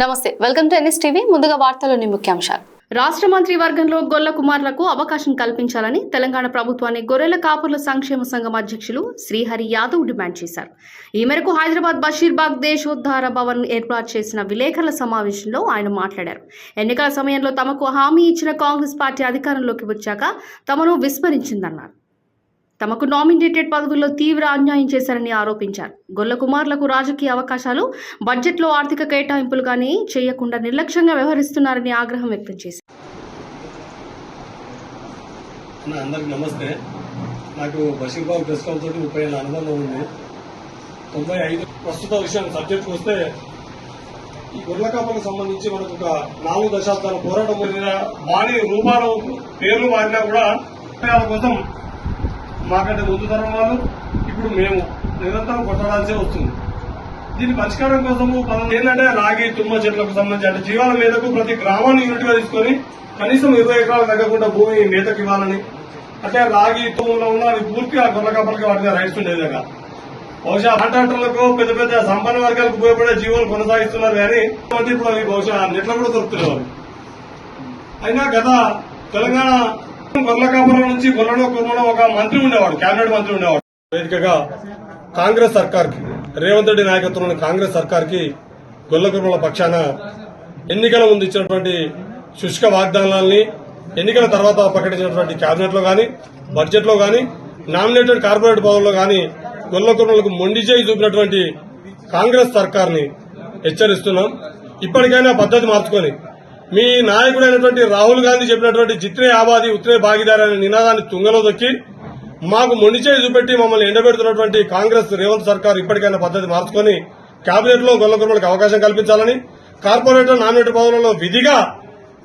నమస్తే welcome to NS TV. ముందుగా వార్తలోని ముఖ్యాంశాలు. రాష్ట్ర మంత్రి వర్గంలో గొల్ల కుమార్లకు అవకాశం కల్పించాలని తెలంగాణ ప్రభుత్వాన్ని గొర్రెల కాపుర్ల సంక్షేమ సంఘం అధ్యక్షులు శ్రీహరి యాదవ్ డిమాండ్ చేశారు. ఈ మేరకు హైదరాబాద్ బషీర్బాగ్ దేశోద్ధార భవన్ ఏర్పాటు చేసిన విలేకరుల సమావేశంలో ఆయన మాట్లాడారు. ఎన్నికల సమయంలో తమకు హామీ ఇచ్చిన కాంగ్రెస్ పార్టీ అధికారంలోకి వచ్చాక తమను విస్మరించిందన్నారు. తమకు నామినేటెడ్ పదవుల్లో తీవ్ర అన్యాయం చేశారని ఆరోపించారు. గొల్ల కుమార్లకు రాజకీయ అవకాశాలు బడ్జెట్లో ఆర్థిక కేటాయింపులు కానీ చేయకుండా నిర్లక్ష్యంగా వ్యవహరిస్తున్నారని ఆగ్రహం వ్యక్తం చేశారు. అందరికి నమస్తే. నాకు బషీర్బాబు ప్రెస్ క్లబ్ తోటి ముప్పై ఏళ్ళ అనుబంధం ఉంది. తొంభై ఐదు ప్రస్తుత విషయం సబ్జెక్ట్ వస్తే ఈ గొర్రెల కాపలకు సంబంధించి మనకు ఒక నాలుగు దశాబ్దాల పోరాటం మీద వాణి రూపాలు పేర్లు మారినా కూడా కోసం మాకంటే ముందు తరం వాళ్ళు ఇప్పుడు మేము నిరంతరం కొట్టడాల్సే వస్తుంది. దీని పరిష్కారం కోసము మనం ఏంటంటే రాగి తుమ్మ చెట్లకు సంబంధించి అంటే జీవాల మీదకు ప్రతి గ్రామాన్ని యూనిట్గా తీసుకొని కనీసం ఇరవై ఎకరాలు తగ్గకుండా భూమి మేతకు ఇవ్వాలని. అంటే రాగి తుమ్ములో ఉన్న అది పూర్తిగా గొర్రెల కప్పలకి వాటి మీద రైట్స్ ఉండేదిగా బహుశా కాంట్రాక్టర్లకు పెద్ద పెద్ద సంపన్న వర్గాలకు ఉపయోగపడే జీవాలు కొనసాగిస్తున్నారు కానీ ఇప్పుడు అవి బహుశా నెట్లో కూడా దొరుకుతున్నారు. అయినా గత తెలంగాణ గొర్రెకాపురం నుంచి గొర్రెలో కుర్మలో ఒక మంత్రి ఉండేవాడు కేబినెట్ మంత్రి ఉండేవాడు. వేదికగా కాంగ్రెస్ సర్కార్కి రేవంత్ రెడ్డి నాయకత్వంలోని కాంగ్రెస్ సర్కార్కి పక్షాన ఎన్నికల ముందు ఇచ్చినటువంటి శుష్క వాగ్దానాల్ని ఎన్నికల తర్వాత ప్రకటించినటువంటి కేబినెట్లో గాని బడ్జెట్లో గాని నామినేటెడ్ కార్పొరేట్ పదవుల్లో గాని గొల్లకుర్మలకు మొండిచేయి మొండి చేయి చూపినటువంటి కాంగ్రెస్ సర్కార్ని హెచ్చరిస్తున్నాం. ఇప్పటికైనా పద్ధతి మార్చుకొని మీ నాయకుడైనటువంటి రాహుల్ గాంధీ చెప్పినటువంటి జిత్రే ఆబాది ఉత్రే భాగీదారి అనే నినాదాన్ని తుంగలో దొక్కి మాకు మొండిచేయి చూపెట్టి మమ్మల్ని ఎండబెడుతున్నటువంటి కాంగ్రెస్ రేవంత్ సర్కార్ ఇప్పటికైనా పద్దతి మార్చుకొని కేబినెట్లో గొల్లకుర్మలకు అవకాశం కల్పించాలని కార్పొరేటర్ నామినేటెడ్ పదవులలో విధిగా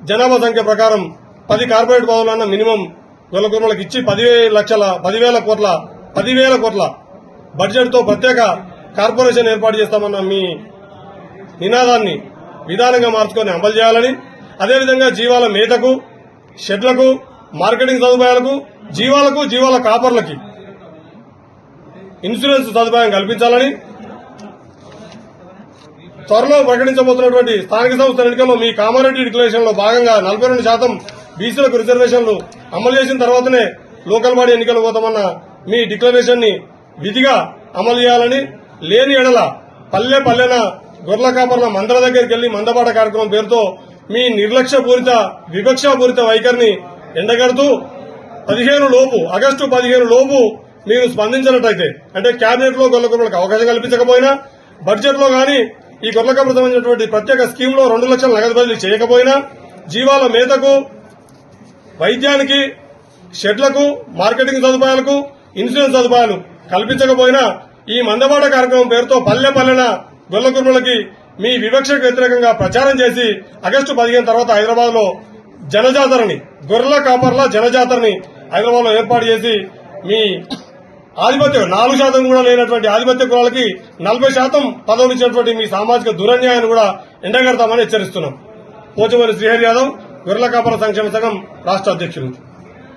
జనాభా సంఖ్య ప్రకారం పది కార్పొరేట్ పదవులన్న మినిమం గొల్లకుర్మలకు ఇచ్చి పదివేల లక్షల పదివేల కోట్ల పదివేల కోట్ల బడ్జెట్తో ప్రత్యేక కార్పొరేషన్ ఏర్పాటు చేస్తామన్న మీ నినాదాన్ని విధానంగా మార్చుకొని అమలు చేయాలని అదేవిధంగా జీవాల మేతకు షెడ్లకు మార్కెటింగ్ సదుపాయాలకు జీవాలకు జీవాల కాపర్లకి ఇన్సూరెన్స్ సదుపాయం కల్పించాలని త్వరలో ప్రకటించబోతున్నటువంటి స్థానిక సంస్థల ఎన్నికల్లో మీ కామారెడ్డి డిక్లరేషన్లో భాగంగా నలభై రెండు శాతం బీసీలకు రిజర్వేషన్లు అమలు చేసిన తర్వాతనే లోకల్ బాడీ ఎన్నికలు పోతామన్న మీ డిక్లరేషన్ని విధిగా అమలు చేయాలని లేని ఎడల పల్లె పల్లెన గొర్రెల కాపర్ల మందల దగ్గరికి వెళ్ళి మందపాట కార్యక్రమం పేరుతో మీ నిర్లక్ష్యపూరిత వివక్షపూరిత వైఖరిని ఎండగడుతూ పదిహేను లోపు ఆగస్టు పదిహేను లోపు మీరు స్పందించినట్టయితే అంటే కేబినెట్లో గొర్రెల అవకాశం కల్పించకపోయినా బడ్జెట్లో గాని ఈ గొర్రెల సంబంధించినటువంటి ప్రత్యేక స్కీమ్లో రెండు లక్షల నగదు బదిలీ చేయకపోయినా జీవాల మేతకు వైద్యానికి షెడ్లకు మార్కెటింగ్ సదుపాయాలకు ఇన్సూరెన్స్ సదుపాయాలు కల్పించకపోయినా ఈ మందబాట కార్యక్రమం పేరుతో పల్లె పల్లెన గొల్లకుర్మలకి మీ వివక్షకు వ్యతిరేకంగా ప్రచారం చేసి ఆగస్టు పదిహేను తర్వాత హైదరాబాద్లో జనజాతరని గొర్రెల కాపర్ల జనజాతరని హైదరాబాద్లో ఏర్పాటు చేసి మీ ఆధిపత్యం నాలుగు శాతం కూడా లేనటువంటి ఆధిపత్య కులాలకి నలభై శాతం పదవులు ఇచ్చినటువంటి మీ సామాజిక దురన్యాయాన్ని కూడా ఎండగడతామని హెచ్చరిస్తున్నాం. పోచమని శ్రీహరి యాదవ్ గొర్రెల కాపర సంక్షేమ సంఘం రాష్ట్ర అధ్యక్షులు.